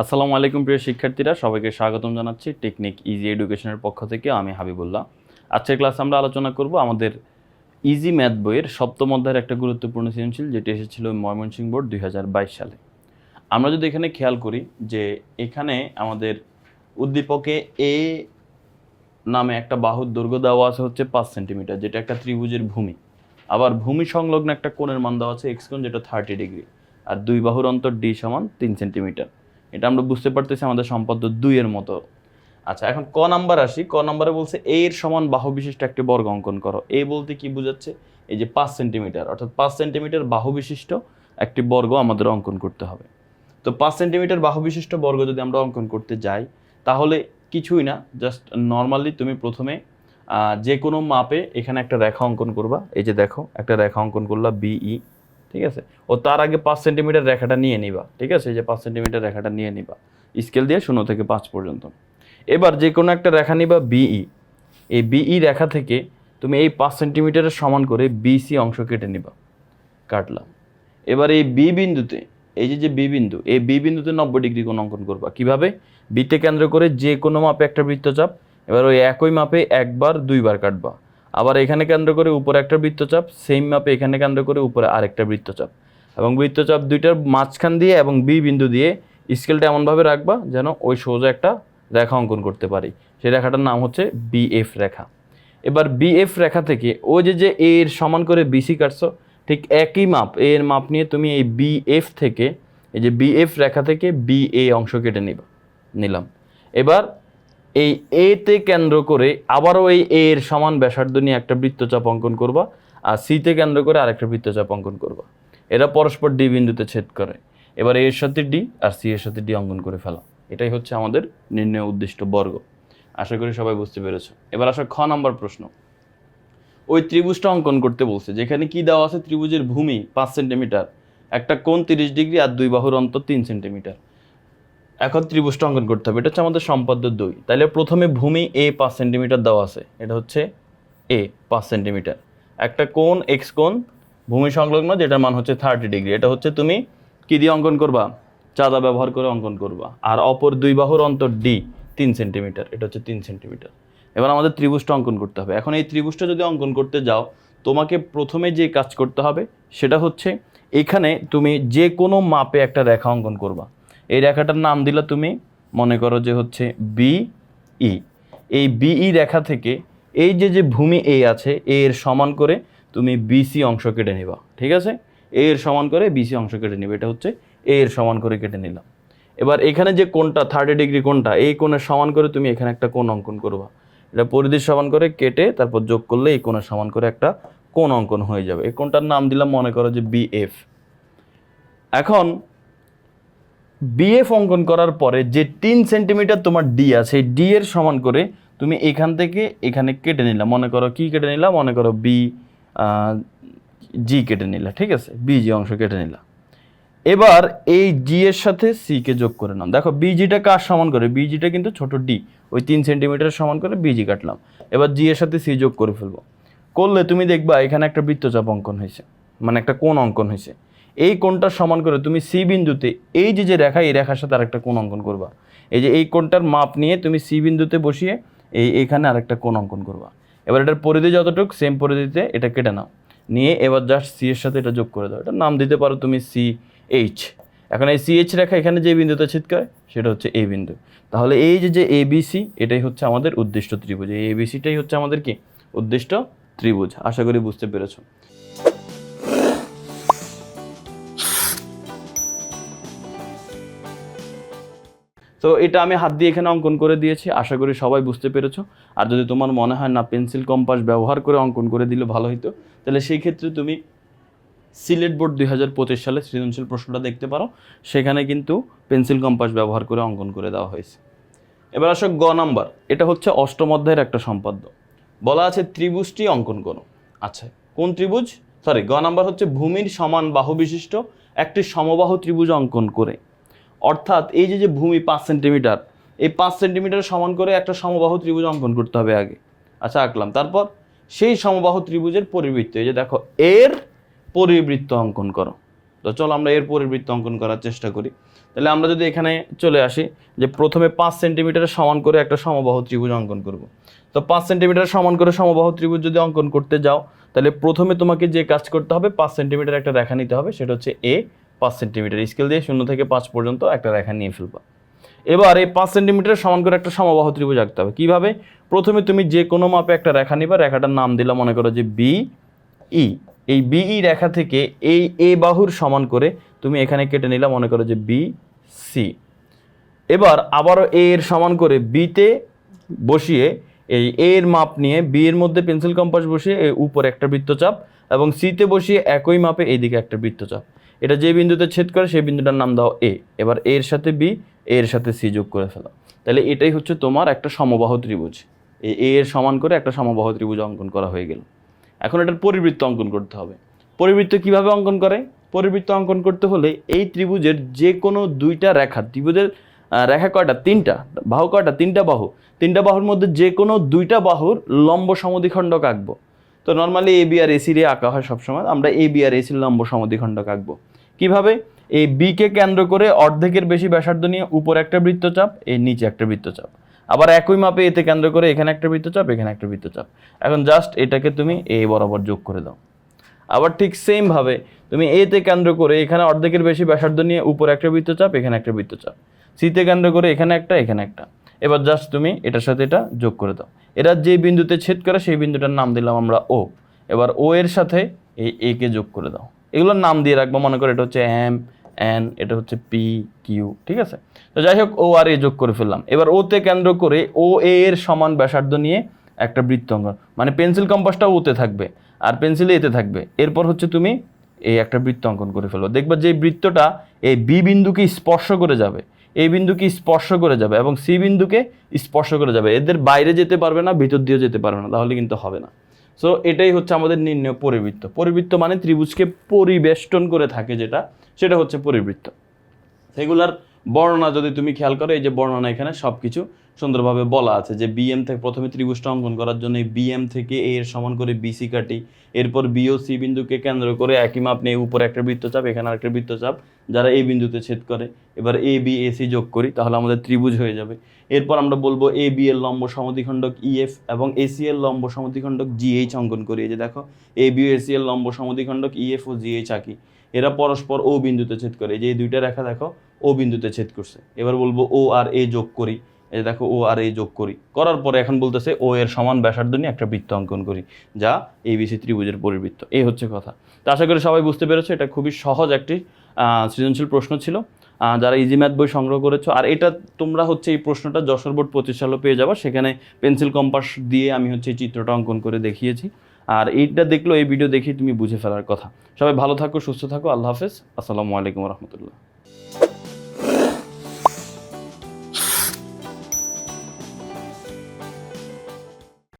আসসালামু আলাইকুম প্রিয় শিক্ষার্থীরা, সবাইকে স্বাগতম জানাচ্ছি টেকনিক ইজি এডুকেশনের পক্ষ থেকে, আমি হাবিবুল্লাহ। আজকের ক্লাসে আমরা আলোচনা করব আমাদের ইজি ম্যাথ বইয়ের সপ্তম অধ্যায়ের একটা গুরুত্বপূর্ণ সৃজনশীল, যেটি এসেছিল ময়মনসিংহ বোর্ড দুই হাজার বাইশ সালে। আমরা যদি এখানে খেয়াল করি যে এখানে আমাদের উদ্দীপকে এ নামে একটা বাহুর দৈর্ঘ্য দেওয়া আছে হচ্ছে পাঁচ সেন্টিমিটার, যেটা একটা ত্রিভুজের ভূমি। আবার ভূমি সংলগ্ন একটা কোণের মান দেওয়া আছে এক্স কোণ, যেটা থার্টি ডিগ্রি আর দুই বাহুর অন্তর ডি সমান তিন সেন্টিমিটার। এটা আমরা বুঝতে পারতেছি আমাদের সম্পদ দুইয়ের মতো। আচ্ছা এখন ক নাম্বার আসি। ক নাম্বারে বলছে এ এর সমান বাহু বিশিষ্ট একটি বর্গ অঙ্কন করো। এ বলতে কি বোঝাচ্ছে? এই যে পাঁচ সেন্টিমিটার। অর্থাৎ পাঁচ সেন্টিমিটার বাহু বিশিষ্ট একটি বর্গ আমাদের অঙ্কন করতে হবে। তো পাঁচ সেন্টিমিটার বাহু বিশিষ্ট বর্গ যদি আমরা অঙ্কন করতে যাই, তাহলে কিছুই না, জাস্ট নর্মালি তুমি প্রথমে যে কোনো মাপে এখানে একটা রেখা অঙ্কন করবা। এই যে দেখো, একটা রেখা অঙ্কন করলা বিই ঠিক আছে? ও তার আগে পাঁচ সেন্টিমিটার রেখাটা নিয়ে নিবা, ঠিক আছে? এই যে পাঁচ সেন্টিমিটার রেখাটা নিয়ে নিবা, স্কেল দিয়ে শূন্য থেকে পাঁচ পর্যন্ত। এবার যে কোনো একটা রেখা নিবা বিই এই বিই রেখা থেকে তুমি এই পাঁচ সেন্টিমিটারের সমান করে বিসি অংশ কেটে নিবা কাটলাম এবার এই বি বিন্দুতে, এই যে যে বি বিন্দু, এই বি বিন্দুতে নব্বই ডিগ্রি কোণ অঙ্কন করবা। কীভাবে? বিতে কেন্দ্র করে যে কোনো মাপে একটা বৃত্তচাপ, এবার ওই একই মাপে একবার, দুইবার কাটবা। আবার এখানে কেন্দ্র করে উপরে একটা বৃত্তচাপ সেম মাপে এখানে কেন্দ্র করে উপরে আরেকটা বৃত্তচাপ। এবং বৃত্তচাপ দুইটার মাঝখান দিয়ে এবং বি বিন্দু দিয়ে স্কেলটা এমনভাবে রাখবা যেন ওই সোজা একটা রেখা অঙ্কন করতে পারি। সেই রেখাটার নাম হচ্ছে বিএফ রেখা। এবার বিএফ রেখা থেকে ও যে যে এর সমান করে বিসি কাটছো, ঠিক একই মাপ এর মাপ নিয়ে তুমি এই বিএফ থেকে, এই যে বিএফ রেখা থেকে বি এ অংশ কেটে নিবা, নিলাম। এবার এই এ তে কেন্দ্র করে আবারও এই এ এর সমান ব্যাসার্ধ নিয়ে একটা বৃত্তচাপ অঙ্কন করবা, আর সিতে কেন্দ্র করে আরেকটা বৃত্তচাপ অঙ্কন করবা। এরা পরস্পর ডি বিন্দুতে ছেদ করে। এবার এর সাথে ডি আর সি এর সাথে ডি অঙ্কন করে ফেলা এটাই হচ্ছে আমাদের নির্ণয় উদ্দিষ্ট বর্গ। আশা করি সবাই বুঝতে পেরেছ। এবার আসো খ নাম্বার প্রশ্ন। ওই ত্রিভুজটা অঙ্কন করতে বলছে, যেখানে কি দেওয়া আছে? ত্রিভুজের ভূমি পাঁচ সেন্টিমিটার। একটা কোণ তিরিশ ডিগ্রি আর দুই বাহুর অন্তর তিন সেন্টিমিটার। এখন ত্রিভুজটা অঙ্কন করতে হবে। এটা হচ্ছে আমাদের সম্পাদ্য দুই। তাহলে প্রথমে ভূমি এ পাঁচ সেন্টিমিটার দেওয়া আছে। এটা হচ্ছে এ পাঁচ সেন্টিমিটার। একটা কোণ এক্স কোণ, ভূমি সংলগ্ন, যেটার মান হচ্ছে থার্টি ডিগ্রি এটা হচ্ছে তুমি কী দিয়ে অঙ্কন করবা? চাঁদা ব্যবহার করে অঙ্কন করবা। আর অপর দুই বাহুর অন্তর ডি তিন সেন্টিমিটার। এটা হচ্ছে তিন সেন্টিমিটার। এবার আমাদের ত্রিভুজটা অঙ্কন করতে হবে। এখন এই ত্রিভুজটা যদি অঙ্কন করতে যাও, তোমাকে প্রথমে যে কাজ করতে হবে, সেটা হচ্ছে এখানে তুমি যে কোনো মাপে একটা রেখা অঙ্কন করবা। এই রেখাটার নাম দিলা তুমি মনে করো যে হচ্ছে বি ই এই বিই রেখা থেকে এই যে যে ভূমি এ আছে, এ এর সমান করে তুমি বিসি অংশ কেটে নিবা, ঠিক আছে? এ এর সমান করে বিসি অংশ কেটে নিবে, এটা হচ্ছে এ এর সমান করে কেটে নিলাম এবার এখানে যে কোণটা থার্টি ডিগ্রি কোণটা, এই কোণের সমান করে তুমি এখানে একটা কোণ অঙ্কন করবা। এটা পরিধির সমান করে কেটে তারপর যোগ করলে এই কোণের সমান করে একটা কোণ অঙ্কন হয়ে যাবে। এই কোণটার নাম দিলাম মনে করো যে বিএফ এখন বিএফ অঙ্কন করার পরে যে তিন সেন্টিমিটার তোমার ডি আছে ডি এর সমান করে তুমি এখান থেকে এখানে কেটে নিলাম মনে করো কি কেটে নিলাম মনে করো বি জি কেটে নিলা, ঠিক আছে? বি জি অংশ কেটে নিলা। এবার এই জি এর সাথে সি কে যোগ করে নাম দেখো বিজিটা কার সমান করে? বিজিটা কিন্তু ছোট ডি ওই তিন সেন্টিমিটার সমান করে বিজি কাটলাম। এবার জি এর সাথে সি যোগ করে ফেলব। করলে তুমি দেখবা, এখানে একটা বৃত্তচাপ অঙ্কন হয়েছে। মানে একটা কোন অঙ্কন হয়েছে। এই কোণটার সমান করে তুমি সি বিন্দুতে, এই যে যে রেখা, এই রেখার সাথে আরেকটা কোণ অঙ্কন করবা। এই যে এই কোণটার মাপ নিয়ে তুমি সি বিন্দুতে বসিয়ে এই এখানে আরেকটা কোণ অঙ্কন করবা। এবার এটার পরিধি যতটুক সেম পরিধিতে এটা কেটে নাও। নিয়ে এবার জাস্ট সি এর সাথে এটা যোগ করে দাও। এটা নাম দিতে পারো তুমি সি এইচ এখন এই সি এইচ রেখা এখানে যে বিন্দুতে ছেদ করে সেটা হচ্ছে এ বিন্দু। তাহলে এই যে যে এবিসি এটাই হচ্ছে আমাদের উদ্দিষ্ট ত্রিভুজ। এই এবিসিটাই হচ্ছে আমাদের কি? উদ্দিষ্ট ত্রিভুজ। আশা করি বুঝতে পেরেছ। তো এটা আমি হাত দিয়ে এখানে অঙ্কন করে দিয়েছি। আশা করি সবাই বুঝতে পেরেছ। আর যদি তোমার মনে হয় না, পেন্সিল, কম্পাস ব্যবহার করে অঙ্কন করে দিলে ভালো হতো তাহলে সেই ক্ষেত্রে তুমি সিলেট বোর্ড দুই হাজার পঁচিশ সালে সৃজনশীল প্রশ্নটা দেখতে পারো। সেখানে কিন্তু পেন্সিল, কম্পাস ব্যবহার করে অঙ্কন করে দেওয়া হয়েছে। এবার আসো গ নাম্বার। এটা হচ্ছে অষ্টম অধ্যায়ের একটা সম্পাদ্য। বলা আছে ত্রিভুজটি অঙ্কন করো। আচ্ছা কোন ত্রিভুজ? সরি গ নাম্বার হচ্ছে ভূমির সমান বাহু বিশিষ্ট একটি সমবাহু ত্রিভুজ অঙ্কন করে। অর্থাৎ এই যে যে ভূমি পাঁচ সেন্টিমিটার, এই পাঁচ সেন্টিমিটার সমান করে একটা সমবাহু ত্রিভুজ অঙ্কন করতে হবে আগে। আচ্ছা আঁকলাম। তারপর সেই সমবাহু ত্রিভুজের পরিবৃত্ত, এই যে দেখো, এর পরিবৃত্ত অঙ্কন করো। তো চলো আমরা এর পরিবৃত্ত অঙ্কন করার চেষ্টা করি। তাহলে আমরা যদি এখানে চলে আসি, যে প্রথমে পাঁচ সেন্টিমিটার সমান করে একটা সমবাহু ত্রিভুজ অঙ্কন করব। তো পাঁচ সেন্টিমিটার সমান করে সমবাহু ত্রিভুজ যদি অঙ্কন করতে যাও, তাহলে প্রথমে তোমাকে যে কাজ করতে হবে, পাঁচ সেন্টিমিটার একটা রেখা নিতে হবে, সেটা হচ্ছে এ পাঁচ সেন্টিমিটার। স্কেল দিয়ে শূন্য থেকে পাঁচ পর্যন্ত একটা রেখা নিয়ে ফেলবা। এবার এই পাঁচ সেন্টিমিটার সমান করে একটা সমবাহ ত্রিভুজ আঁকতে হবে। কীভাবে? প্রথমে তুমি যে কোনো মাপে একটা রেখা নিবা। রেখাটার নাম দিলাম মনে করো যে বি ই। এই বিই রেখা থেকে এই এ বাহুর সমান করে তুমি এখানে কেটে নিলাম মনে করো যে বি সি। এবার আবারও এ এর সমান করে বিতে বসিয়ে এই এ এর মাপ নিয়ে বি এর মধ্যে পেন্সিল কম্পাস বসিয়ে উপরে একটা বৃত্তচাপ এবং সিতে বসিয়ে একই মাপে এইদিকে একটা বৃত্তচাপ। এটা যে বিন্দুতে ছেদ করে সেই বিন্দুটার নাম দাও এ এবার এর সাথে বি এর সাথে সি যোগ করে ফেলো। তাহলে এটাই হচ্ছে তোমার একটা সমবাহু ত্রিভুজ। এই এ এর সমান করে একটা সমবাহু ত্রিভুজ অঙ্কন করা হয়ে গেল। এখন এটার পরিবৃত্ত অঙ্কন করতে হবে। পরিবৃত্ত কীভাবে অঙ্কন করে? পরিবৃত্ত অঙ্কন করতে হলে এই ত্রিভুজের যে কোনো দুইটা রেখা, ত্রিভুজের রেখা কয়টা? তিনটা, বাহু কয়টা? তিনটা বাহু। তিনটা বাহুর মধ্যে যে কোনো দুইটা বাহুর লম্ব সমদ্বিখণ্ডক আঁকবো। তো নর্মালি এ বি আর এসি রে আঁকা হয় সবসময়। আমরা এ বি আর এসির লম্ব সমদ্বিখণ্ডক আঁকবো। কীভাবে? এই বিকে কেন্দ্র করে অর্ধেকের বেশি ব্যাসার্ধ নিয়ে উপরে একটা বৃত্তচাপ এই নিচে একটা বৃত্তচাপ। আবার একই মাপে এতে কেন্দ্র করে এখানে একটা বৃত্তচাপ, এখানে একটা বৃত্তচাপ। এখন জাস্ট এটাকে তুমি এ বরাবর যোগ করে দাও। আবার ঠিক সেম ভাবে তুমি এতে কেন্দ্র করে এখানে অর্ধেকের বেশি ব্যাসার্ধ নিয়ে উপরে একটা বৃত্তচাপ, এখানে একটা বৃত্তচাপ। সিতে কেন্দ্র করে এখানে একটা এখানে একটা। এবার জাস্ট তুমি এটার সাথে এটা যোগ করে দাও। এরা যে বিন্দুতে ছেদ করে সেই বিন্দুটার নাম দিলাম আমরা ও এবার ও এর সাথে এই এ কে যোগ করে দাও। এগুলোর নাম দিয়ে রাখব, মনে করো এটা হচ্ছে এম এন এটা হচ্ছে পি কিউ ঠিক আছে? তো যাই হোক ও আর এ যোগ করে ফেললাম। এবার ওতে কেন্দ্র করে ও এ এর সমান ব্যাসার্ধ নিয়ে একটা বৃত্ত অঙ্কন মানে পেন্সিল কম্পাসটা ওতে থাকবে আর পেন্সিলে এতে থাকবে। এরপর হচ্ছে তুমি এই একটা বৃত্ত অঙ্কন করে ফেলো দেখবা যে বৃত্তটা এই বি বিন্দুকে স্পর্শ করে যাবে। এই বিন্দুকে স্পর্শ করে যাবে এবং সি বিন্দুকে স্পর্শ করে যাবে। এদের বাইরে যেতে পারবে না, ভিতর দিয়েও যেতে পারবে না, তাহলে কিন্তু হবে না। সো এটাই হচ্ছে আমাদের নির্ণয় পরিবৃত্ত। পরিবৃত্ত মানে ত্রিভুজকে পরিবেষ্টন করে থাকে যেটা, সেটা হচ্ছে পরিবৃত্ত। সেগুলার বর্ণনা যদি তুমি খেয়াল করো, এই যে বর্ণনা এখানে সব কিছু সুন্দরভাবে বলা আছে যে বিএম থেকে প্রথমে ত্রিভুজটা অঙ্কন করার জন্য বিএম থেকে এ এর সমান করে বিসি কাটি, এরপর বিও সি বিন্দুকে কেন্দ্র করে একই মাপ নিয়ে উপরে একটা বৃত্তচাপ, এখানে আরেকটা বৃত্তচাপ, যারা এই বিন্দুতে ছেদ করে, এবার এ বি এ সি যোগ করি, তাহলে আমাদের ত্রিভুজ হয়ে যাবে। এরপর আমরা বলব এ বি এর লম্ব সমদ্বিখণ্ডক ইএফ এবং এসি এর লম্ব সমদ্বিখণ্ডক জিএইচ অঙ্কন করি, এই যে দেখো এ বি এসি এর লম্ব সমদ্বিখণ্ডক ইএফ ও জিএইচ আঁকি এরা পরস্পর ও বিন্দুতে ছেদ করে, এই যে এই দুইটা রেখা দেখো ও বিন্দুতে ছেদ করছে। এবার বলব ও আর এ যোগ করি। এই যে দেখো ও আর এ যোগ করি। করার পরে এখন বলতেছে ও এর সমান ব্যাসার্ধ নিয়ে একটা বৃত্ত অঙ্কন করি, যা এবিসি ত্রিভুজের পরিবৃত্ত। এই হচ্ছে কথা। তো আশা করি সবাই বুঝতে পেরেছ, এটা খুবই সহজ একটি সৃজনশীল প্রশ্ন ছিল। যারা ইজি ম্যাথ বই সংগ্রহ করেছ, আর এটা তোমরা হচ্ছে এই প্রশ্নটা যশোর বোর্ড পঁচিশ পেয়ে যাব। সেখানে পেন্সিল কম্পাস দিয়ে আমি হচ্ছে এই চিত্রটা অঙ্কন করে দেখিয়েছি। আর এইটা দেখল এই ভিডিও দেখে তুমি বুঝে ফেলার কথা। সবাই ভালো থাকো, সুস্থ থাকো, আল্লাহ হাফেজ। আসসালামু আলাইকুম রহমতুল্লাহ।